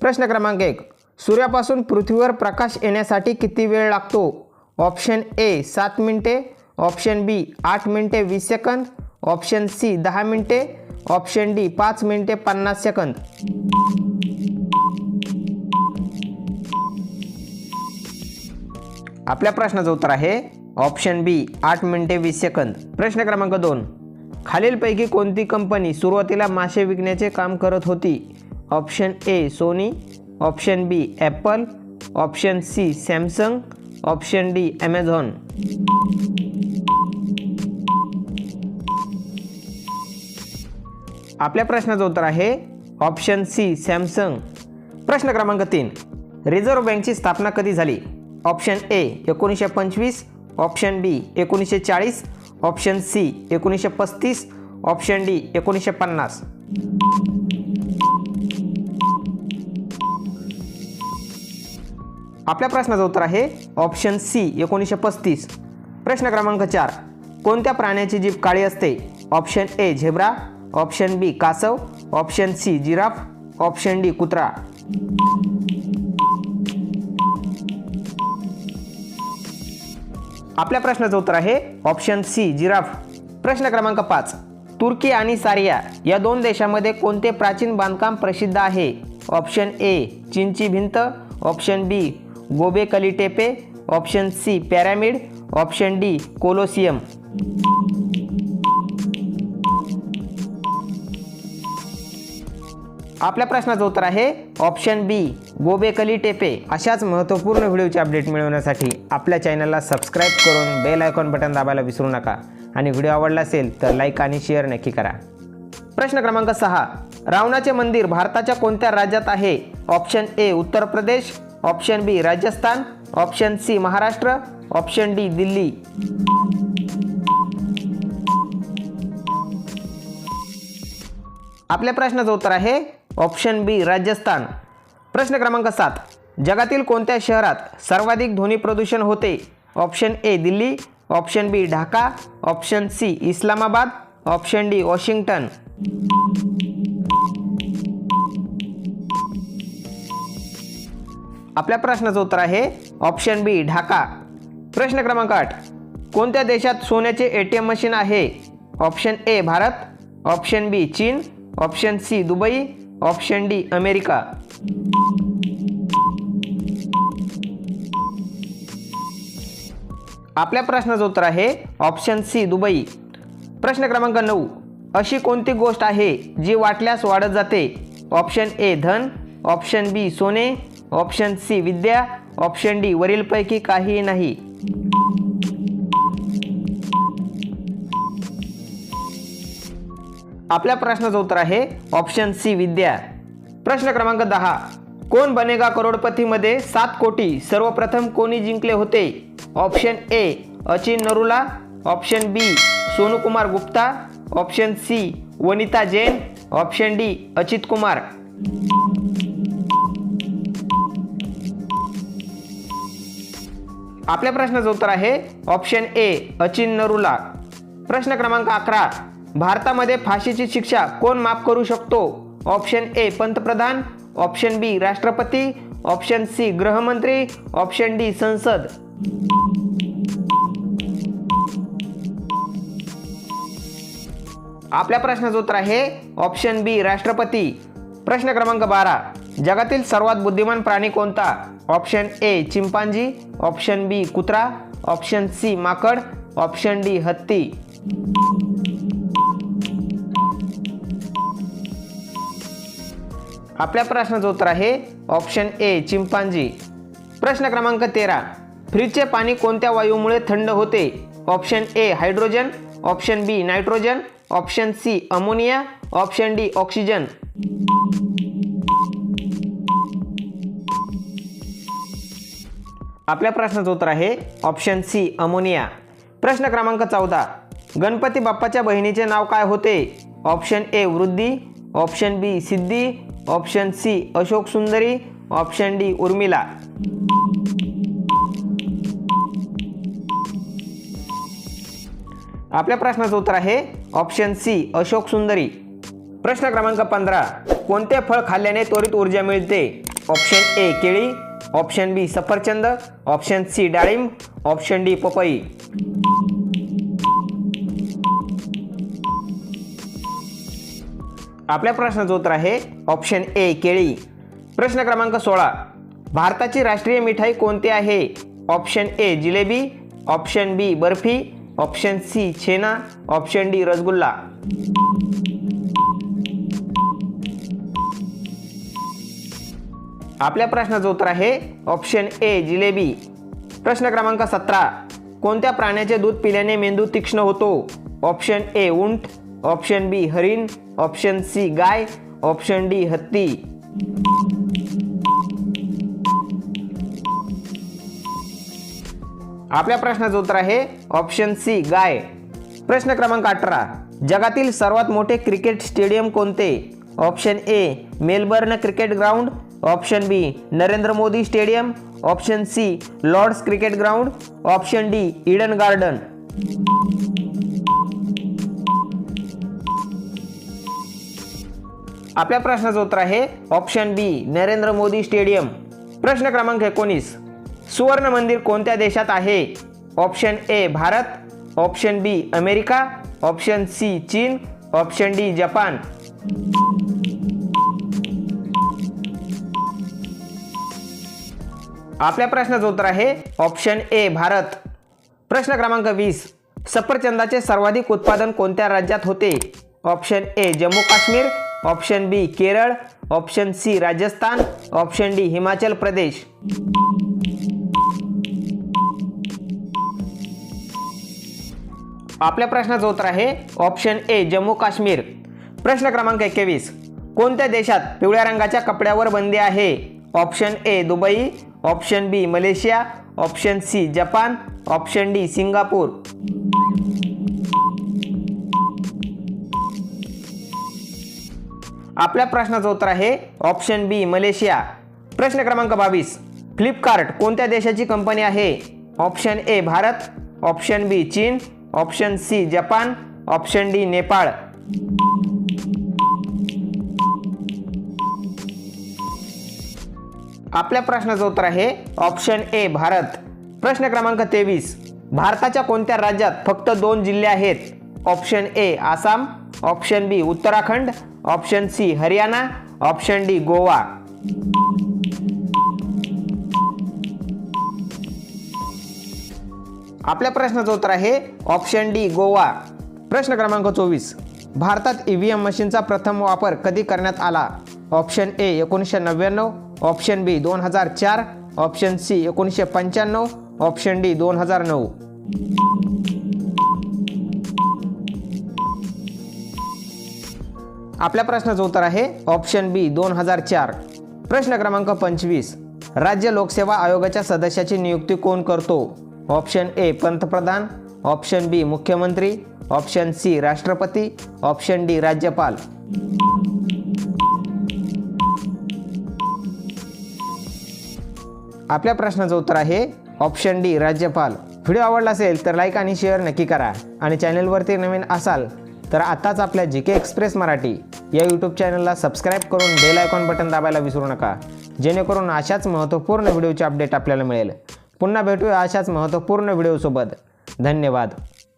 प्रश्न क्रमांक एक. सूर्यापासून पृथ्वीवर प्रकाश येण्यासाठी किती वेळ लागतो? ऑप्शन ए सात मिनिटे. ऑप्शन बी आठ मिनिटे वीस सेकंद. ऑप्शन सी दहा मिनिटे. ऑप्शन डी पाच मिनिटे पन्नास सेकंद. आपल्या प्रश्नाचं उत्तर आहे ऑप्शन बी आठ मिनिटे वीस सेकंद. प्रश्न क्रमांक दोन. खालीलपैकी कोणती कंपनी सुरुवातीला मासे विकण्याचे काम करत होती? Option A Sony option B Apple option C Samsung option D Amazon. आपल्या प्रश्नाचं उत्तर आहे ऑप्शन सी सॅमसंग. प्रश्न क्रमांक तीन. रिझर्व्ह बँकची स्थापना कधी झाली? ऑप्शन ए एकोणीसशे पंचवीस ऑप्शन बी एकोणीसशे चाळीस ऑप्शन सी एकोणीसशे पस्तीस ऑप्शन डी एकोणीसशे पन्नास. आपल्या प्रश्नाचं उत्तर आहे ऑप्शन सी एकोणीसशे पस्तीस. प्रश्न क्रमांक चार. कोणत्या प्राण्याची जीभ काळी असते? Option A zebra. Option B कासव. Option C giraffe. Option D कुत्रा. आपल्या प्रश्नाचं उत्तर आहे ऑप्शन सी जिराफ. प्रश्न क्रमांक पाच. तुर्की आणि सारिया या दोन देशामध्ये कोणते प्राचीन बांधकाम प्रसिद्ध आहे? ऑप्शन ए चीनची भिंत. Option B Gobekli Tepe option C pyramid option D Colosseum. आपल्या प्रश्नाचं उत्तर आहे ऑप्शन बी गोबेकली टेपे अशाच महत्त्वपूर्ण व्हिडिओचे अपडेट मिळवण्यासाठी आपल्या चॅनलला सबस्क्राईब करून बेल आयकॉन बटन दाबायला विसरू नका. आणि व्हिडिओ आवडला असेल तर लाईक आणि शेअर नक्की करा. प्रश्न क्रमांक सहा रावणाचे मंदिर भारताच्या कोणत्या राज्यात आहे? Option A Uttar Pradesh option B Rajasthan option C Maharashtra option D Delhi. आपल्या प्रश्नाचं उत्तर आहे ऑप्शन बी राजस्थान. प्रश्न क्रमांक सात. जगातील कोणत्या शहरात सर्वाधिक ध्वनी प्रदूषण होते? Option A Delhi option B Dhaka option C Islamabad option D Washington. आपल्या प्रश्नाचं उत्तर आहे ऑप्शन बी ढाका. प्रश्न क्रमांक आठ. कोणत्या देशात सोन्याचे ए टी एम मशीन आहे? Option A Bharat. Option B Cheen. Option C Dubai. Option D America. आपल्या प्रश्नाचं उत्तर आहे ऑप्शन सी दुबई. प्रश्न क्रमांक नऊ. अशी कोणती गोष्ट आहे जी वाटल्यास वाढत जाते? ऑप्शन ए धन. ऑप्शन बी सोने. ऑप्शन सी विद्या. ऑप्शन डी वरीलपैकी काहीही नाही. आपल्या प्रश्नाचं उत्तर आहे ऑप्शन सी विद्या. प्रश्न क्रमांक दहा. कोण बनेगा करोडपतीमध्ये? सात कोटी. सर्वप्रथम कोणी जिंकले होते? Option A Achin Narula. Option B Sonukumar Gupta. Option C Vanita Jain. Option D Achit Kumar. आपल्या प्रश्नाचं उत्तर आहे ऑप्शन ए अचिन नरुला प्रश्न क्रमांक अकरा भारतामध्ये फाशीची शिक्षा कोण माफ करू शकतो? ऑप्शन ए पंतप्रधान. ऑप्शन बी राष्ट्रपती. ऑप्शन सी गृहमंत्री. ऑप्शन डी संसद. आपल्या प्रश्नाचं उत्तर आहे ऑप्शन बी राष्ट्रपती. प्रश्न क्रमांक बारा जगातील सर्वात बुद्धिमान प्राणी कोणता? Option A chimpanzee option B कुत्रा ऑप्शन सी माकड ऑप्शन डी हत्ती. आपल्या प्रश्नाचं उत्तर आहे ऑप्शन ए चिंपांजी. प्रश्न क्रमांक तेरा. फ्रीजचे पाणी कोणत्या वायूमुळे थंड होते? Option A hydrogen option B nitrogen option C ammonia option D oxygen. आपल्या प्रश्नाचं उत्तर आहे ऑप्शन सी अमोनिया प्रश्न क्रमांक चौदा. गणपती बाप्पाच्या बहिणीचे नाव काय होते? Option A Vriddhi. Option B Siddhi. Option C Ashok Sundari. Option D Urmila. आपल्या प्रश्नाचं उत्तर आहे ऑप्शन सी अशोक सुंदरी. प्रश्न क्रमांक पंधरा. कोणते फळ खाल्ल्याने त्वरित ऊर्जा मिळते? ऑप्शन ए केळी. ऑप्शन बी सफरचंद ऑप्शन सी डाळिंब ऑप्शन डी पपई. आपल्या प्रश्नाचं उत्तर आहे ऑप्शन ए केळी. प्रश्न क्रमांक सोळा. भारताची राष्ट्रीय मिठाई कोणती आहे? Option A jalebi option B barfi option C chhena option D rasgulla. आपल्या प्रश्नाचं उत्तर आहे ऑप्शन ए जिलेबी. प्रश्न क्रमांक सतरा कोणत्या प्राण्याचे दूध पिल्याने मेंदू तीक्ष्ण होतो? ऑप्शन ए उंट. ऑप्शन बी हरिण. ऑप्शन सी गाय. ऑप्शन डी हत्ती. आपल्या प्रश्नाचं उत्तर आहे ऑप्शन सी गाय. प्रश्न क्रमांक अठरा जगातील सर्वात मोठे क्रिकेट स्टेडियम कोणते? Option A Melbourne cricket ground. Option B Narendra Modi stadium. Option C Lord's cricket ground. Option D Eden garden. आपल्या प्रश्नाचं उत्तर आहे option B Narendra Modi stadium. प्रश्न क्रमांक एकोणीस सुवर्ण मंदिर कोणत्या देशात आहे? Option A Bharat. Option B America. Option C Cheen. Option D Japan. आपल्या प्रश्नाचं उत्तर आहे ऑप्शन ए भारत. प्रश्न क्रमांक वीस. सफरचंदाचे सर्वाधिक उत्पादन कोणत्या राज्यात होते? Option A Jammu Kashmir. Option B Kerala. Option C Rajasthan. Option D Himachal Pradesh. आपल्या प्रश्नाचं उत्तर आहे ऑप्शन ए जम्मू काश्मीर. प्रश्न क्रमांक एकवीस. कोणत्या देशात पिवळ्या रंगाच्या कपड्यावर बंदी आहे? Option A Dubai. Option B Malaysia. Option C Japan. Option D Singapore. आपल्या प्रश्नाचं उत्तर आहे ऑप्शन बी मलेशिया. प्रश्न क्रमांक बावीस. फ्लिपकार्ट कोणत्या देशाची कंपनी आहे? Option A Bharat. Option B Cheen. Option C Japan. Option D Nepal. आपल्या प्रश्नाचं उत्तर आहे ऑप्शन ए भारत. प्रश्न क्रमांक तेवीस. भारताच्या कोणत्या राज्यात फक्त दोन जिल्हे आहेत? Option A Assam. Option B Uttarakhand. Option C Haryana. Option D Goa. आपल्या प्रश्नाचं उत्तर आहे ऑप्शन डी गोवा. प्रश्न क्रमांक चोवीस. भारतात ईव्हीएम मशीनचा प्रथम वापर कधी करण्यात आला? ऑप्शन ए एकोणीसशे नव्याण्णव. ऑप्शन बी दोन हजार चार ऑप्शन सी एकोणीसशे पंच्याण्णव ऑप्शन डी दोन हजार नऊ. आपल्या प्रश्नाचं उत्तर आहे ऑप्शन बी दोन हजार चार. प्रश्न क्रमांक पंचवीस. राज्य लोकसेवा आयोगाच्या सदस्याची नियुक्ती कोण करतो? ऑप्शन ए पंतप्रधान ऑप्शन बी मुख्यमंत्री ऑप्शन सी राष्ट्रपती ऑप्शन डी राज्यपाल. आपल्या प्रश्नाचं उत्तर आहे ऑप्शन डी राज्यपाल. व्हिडिओ आवडला असेल तर लाईक आणि शेअर नक्की करा. आणि चॅनलवरती नवीन असाल तर आताच आपल्या जी के एक्सप्रेस मराठी या यूट्यूब चॅनलला सबस्क्राईब करून बेल आयकॉन बटन दाबायला विसरू नका. जेणेकरून अशाच महत्त्वपूर्ण व्हिडिओचे अपडेट आपल्याला मिळेल. पुन्हा भेटूया अशाच महत्त्वपूर्ण व्हिडिओसोबत धन्यवाद.